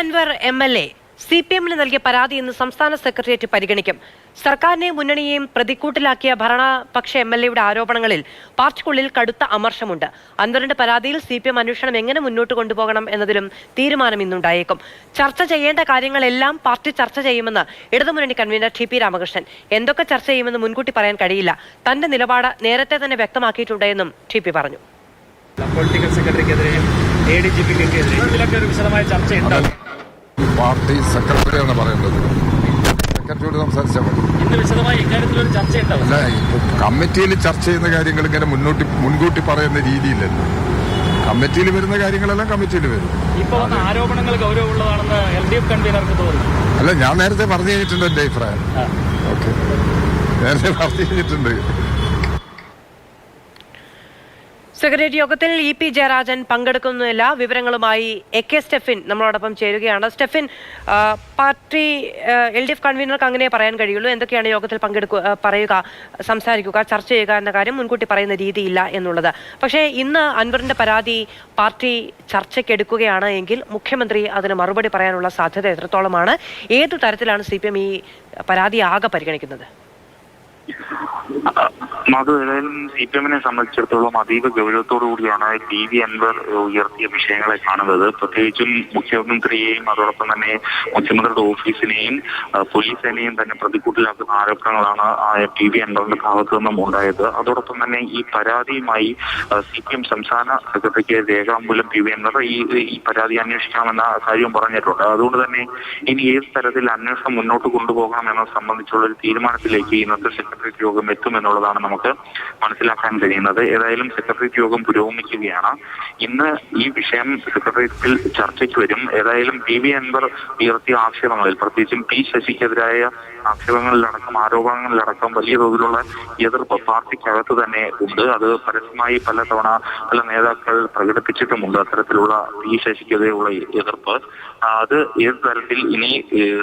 Anwar M L A C P എമ്മിന് നൽകിയ പരാതി ഇന്ന് സംസ്ഥാന സെക്രട്ടേറിയറ്റ് പരിഗണിക്കും. സർക്കാരിനെ മുന്നണിയെയും പ്രതിക്കൂട്ടിലാക്കിയ ഭരണപക്ഷ എം എൽ എയുടെ ആരോപണങ്ങളിൽ പാർട്ടിക്കുള്ളിൽ കടുത്ത അമർഷമുണ്ട്. അൻവറിന്റെ പരാതിയിൽ സി പി എം അന്വേഷണം എങ്ങനെ മുന്നോട്ട് കൊണ്ടുപോകണം എന്നതിലും തീരുമാനം ഇന്നുണ്ടായേക്കും. ചർച്ച ചെയ്യേണ്ട കാര്യങ്ങളെല്ലാം പാർട്ടി ചർച്ച ചെയ്യുമെന്ന് ഇടതുമുന്നണി കൺവീനർ ടി പി രാമകൃഷ്ണൻ. എന്തൊക്കെ ചർച്ച ചെയ്യുമെന്ന് മുൻകൂട്ടി പറയാൻ കഴിയില്ല. തന്റെ നിലപാട് നേരത്തെ തന്നെ വ്യക്തമാക്കിയിട്ടുണ്ട് എന്നും ടി പി പറഞ്ഞു. പൊളിറ്റിക്കൽ സെക്രട്ടറിക്കെതിരെയും എ ഡി ജി പിക്കെതിരെയും ഇതിലൊക്കെ ഒരു വിശദമായ ചർച്ച ഉണ്ടാവും പാർട്ടി സെക്രട്ടറിയാണ് പറയേണ്ടത് സെക്രട്ടറിയോട് സംസാരിച്ചാൽ മതി. അല്ല ഇപ്പൊ കമ്മിറ്റിയിൽ ചർച്ച ചെയ്യുന്ന കാര്യങ്ങൾ ഇങ്ങനെ മുന്നോട്ട് മുൻകൂട്ടി പറയുന്ന രീതിയില്ലല്ലോ. കമ്മിറ്റിയിൽ വരുന്ന കാര്യങ്ങളെല്ലാം കമ്മിറ്റിയിൽ വരും. ആരോപണങ്ങൾ ഗൗരവമുള്ളതാണെന്ന് എൽ ഡി എഫ് കൺവീനർക്ക് തോന്നുന്നു. അല്ല ഞാൻ നേരത്തെ പറഞ്ഞു കഴിഞ്ഞിട്ടുണ്ട് എന്റെ അഭിപ്രായം. ഓക്കെ. നേരത്തെ പറഞ്ഞു കഴിഞ്ഞിട്ടുണ്ട്. സെക്രട്ടേറിയറ്റ് യോഗത്തിൽ ഇ പി ജയരാജൻ പങ്കെടുക്കുന്നില്ല വിവരങ്ങളുമായി എ കെ സ്റ്റെഫിൻ നമ്മളോടൊപ്പം ചേരുകയാണ്. Stefin party L D F കൺവീനർക്ക് അങ്ങനെ പറയാൻ കഴിയുള്ളൂ. എന്തൊക്കെയാണ് യോഗത്തിൽ പങ്കെടുക്കുക പറയുക സംസാരിക്കുക ചർച്ച ചെയ്യുക എന്ന കാര്യം മുൻകൂട്ടി പറയുന്ന രീതിയില്ല എന്നുള്ളത്. പക്ഷേ ഇന്ന് അൻവറിന്റെ പരാതി പാർട്ടി ചർച്ചയ്ക്കെടുക്കുകയാണ് എങ്കിൽ മുഖ്യമന്ത്രി അതിന് മറുപടി പറയാനുള്ള സാധ്യത എത്രത്തോളമാണ്? ഏതു തരത്തിലാണ് സി പി എം ഈ പരാതി ആകെ പരിഗണിക്കുന്നത് മധു ഏതായാലും സി പി എമ്മിനെ സംബന്ധിച്ചിടത്തോളം അതീവ ഗൗരവത്തോടു കൂടിയാണ് ടി വി അൻവർ ഉയർത്തിയ വിഷയങ്ങളെ കാണുന്നത്. പ്രത്യേകിച്ചും മുഖ്യമന്ത്രിയെയും അതോടൊപ്പം തന്നെ മുഖ്യമന്ത്രിയുടെ ഓഫീസിനെയും പോലീസ് പോലീസിനെയും തന്നെ പ്രതിക്കൂട്ടിലാക്കുന്ന ആരോപണങ്ങളാണ് ടി വി അൻവറിന്റെ ഭാഗത്തു നിന്നും ഉണ്ടായത്. അതോടൊപ്പം തന്നെ ഈ പരാതിയുമായി സി പി എം സംസ്ഥാന സെക്രട്ടറിക്ക് രേഖാമൂലം പി വി അൻവർ ഈ ഈ പരാതി അന്വേഷിക്കാമെന്ന കാര്യവും പറഞ്ഞിട്ടുണ്ട്. അതുകൊണ്ട് തന്നെ ഇനി ഏത് തരത്തിൽ അന്വേഷണം മുന്നോട്ട് കൊണ്ടുപോകണം എന്നത് സംബന്ധിച്ചുള്ള ഒരു തീരുമാനത്തിലേക്ക് ഇന്നത്തെ സെക്രട്ടേറിയറ്റ് യോഗം എത്തുമെന്നുള്ളതാണ് നമുക്ക് മനസ്സിലാക്കാൻ കഴിയുന്നത്. ഏതായാലും സെക്രട്ടേറിയറ്റ് യോഗം പുരോഗമിക്കുകയാണ്. ഇന്ന് ഈ വിഷയം സെക്രട്ടേറിയറ്റിൽ ചർച്ചയ്ക്ക് വരും. ഏതായാലും പി വി അൻവർ ഉയർത്തിയ ആക്ഷേപങ്ങളിൽ പ്രത്യേകിച്ചും പി ശശിക്കെതിരായ ആക്ഷേപങ്ങളിലടക്കം ആരോപണങ്ങളിലടക്കം വലിയ തോതിലുള്ള എതിർപ്പ് പാർട്ടിക്കകത്ത് തന്നെ ഉണ്ട്. അത് പരസ്യമായി പല തവണ പല നേതാക്കൾ പ്രകടിപ്പിച്ചിട്ടുമുണ്ട് അത്തരത്തിലുള്ള പി ശശിക്കെതിരെയുള്ള എതിർപ്പ്. അത് ഏത് തരത്തിൽ ഇനി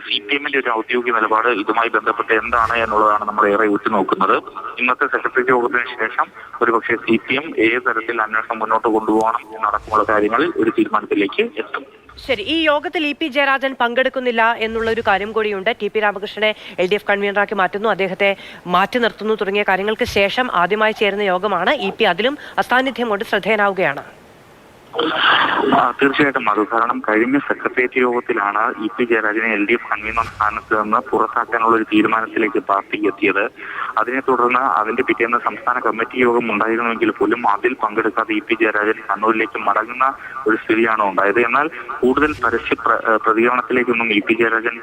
സി പി എമ്മിന്റെ ഒരു ഔദ്യോഗിക നിലപാട് ഇതുമായി ബന്ധപ്പെട്ട് എന്താണ് എന്നുള്ളതാണ് നമ്മൾ ഏറെ ഉറ്റുനോക്കുന്നത്. ഇന്നത്തെ സെക്രട്ടേറിയറ്റ് യോഗത്തിന് ശേഷം ഒരുപക്ഷെ സി പി എം ഏത് തരത്തിൽ അന്വേഷണം മുന്നോട്ട് കൊണ്ടുപോകണം എന്നടക്കമുള്ള കാര്യങ്ങളിൽ ഒരു തീരുമാനത്തിലേക്ക് എത്തും. ശരി ഈ യോഗത്തിൽ ഇ പി ജയരാജൻ പങ്കെടുക്കുന്നില്ല എന്നുള്ള ഒരു കാര്യം കൂടിയുണ്ട്. ടി പി രാമകൃഷ്ണനെ എൽ ഡി എഫ് കൺവീനറാക്കി മാറ്റുന്നു. അദ്ദേഹത്തെ മാറ്റി നിർത്തുന്നു തുടങ്ങിയ കാര്യങ്ങൾക്ക് ശേഷം ആദ്യമായി ചേരുന്ന യോഗമാണ്. ഇ പി അതിലും അസാന്നിധ്യം കൊണ്ട് ശ്രദ്ധേയനാവുകയാണ്. തീർച്ചയായിട്ടും അത്. കാരണം കഴിഞ്ഞ സെക്രട്ടേറിയറ്റ് യോഗത്തിലാണ് ഇ പി ജയരാജനെ എൽ ഡി എഫ് കൺവീനർ സ്ഥാനത്ത് നിന്ന് പുറത്താക്കാനുള്ള ഒരു തീരുമാനത്തിലേക്ക് പാർട്ടി എത്തിയത്. അതിനെ തുടർന്ന് അതിന്റെ പിറ്റേന്ന് സംസ്ഥാന കമ്മിറ്റി യോഗം ഉണ്ടായിരുന്നുവെങ്കിൽ പോലും അതിൽ പങ്കെടുക്കാതെ ഇ പി ജയരാജൻ കണ്ണൂരിലേക്ക് മടങ്ങുന്ന ഒരു സ്ഥിതിയാണ് ഉണ്ടായത്. എന്നാൽ കൂടുതൽ പരസ്യ പ്രതികരണത്തിലേക്കൊന്നും ഇ പി ജയരാജൻ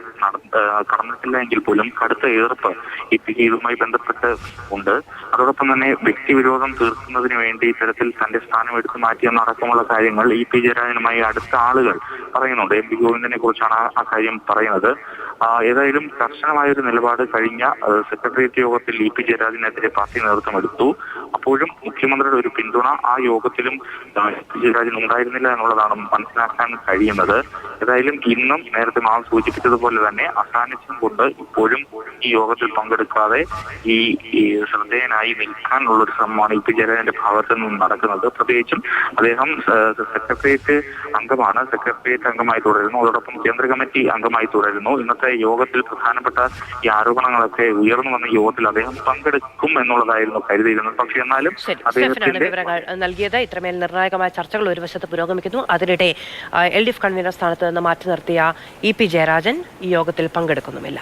കടന്നിട്ടില്ല എങ്കിൽ പോലും കടുത്ത എതിർപ്പ് ഇ പിക്ക് ഇതുമായി ബന്ധപ്പെട്ട് ഉണ്ട്. അതോടൊപ്പം തന്നെ വ്യക്തിവിരോധം തീർക്കുന്നതിന് വേണ്ടി ഇത്തരത്തിൽ തന്റെ സ്ഥാനം എടുത്തു മാറ്റിയെന്നടക്കമുള്ള കാര്യങ്ങൾ ഇ പി ജയരാജനുമായി അടുത്ത ആളുകൾ പറയുന്നുണ്ട്. എം പി ഗോവിന്ദനെ കുറിച്ചാണ് ആ- കാര്യം പറയുന്നത്. ഏതായാലും കർശനമായ ഒരു നിലപാട് കഴിഞ്ഞ സെക്രട്ടേറിയറ്റ് യോഗത്തിൽ ഇ പി ജയരാജനെതിരെ പാർട്ടി നേതൃത്വം എടുത്തു അപ്പോഴും മുഖ്യമന്ത്രിയുടെ ഒരു പിന്തുണ ആ യോഗത്തിലും ഇ പി ജയരാജൻ ഉണ്ടായിരുന്നില്ല എന്നുള്ളതാണ് മനസ്സിലാക്കാൻ കഴിയുന്നത്. ഏതായാലും ഇന്നും നേരത്തെ മാവ് സൂചിപ്പിച്ചതുപോലെ തന്നെ അസാന്നിധ്യം കൊണ്ട് ഇപ്പോഴും ഈ യോഗത്തിൽ പങ്കെടുക്കാതെ ഈ ശ്രദ്ധേയനായി നിൽക്കാനുള്ള ഒരു ശ്രമമാണ് ഇ പി ജയരാജന്റെ ഭാഗത്തു നിന്നും നടക്കുന്നത്. പ്രത്യേകിച്ചും അദ്ദേഹം സെക്രട്ടേറിയറ്റ് അംഗമാണ്. സെക്രട്ടേറിയറ്റ് അംഗമായി തുടരുന്നു. അതോടൊപ്പം കേന്ദ്ര കമ്മിറ്റി അംഗമായി തുടരുന്നു. ഇന്നത്തെ യോഗത്തിൽ പ്രധാനപ്പെട്ട ഈ ആരോപണങ്ങളൊക്കെ ഉയർന്നു വന്ന യോഗത്തിൽ അദ്ദേഹം പങ്കെടുക്കും എന്നുള്ളതായിരുന്നു കരുതിയിരുന്നത്. പക്ഷേ എന്നാലും നൽകിയത് ഇത്രമേൽ നിർണായകമായ ചർച്ചകൾ ഒരു വശത്ത് പുരോഗമിക്കുന്നു. അതിനിടെ എൽ ഡി എഫ് കൺവീനർ സ്ഥാനത്ത് നിന്ന് മാറ്റി നിർത്തിയ ഇ പി ജയരാജൻ ഈ യോഗത്തിൽ പങ്കെടുക്കുന്നുമില്ല.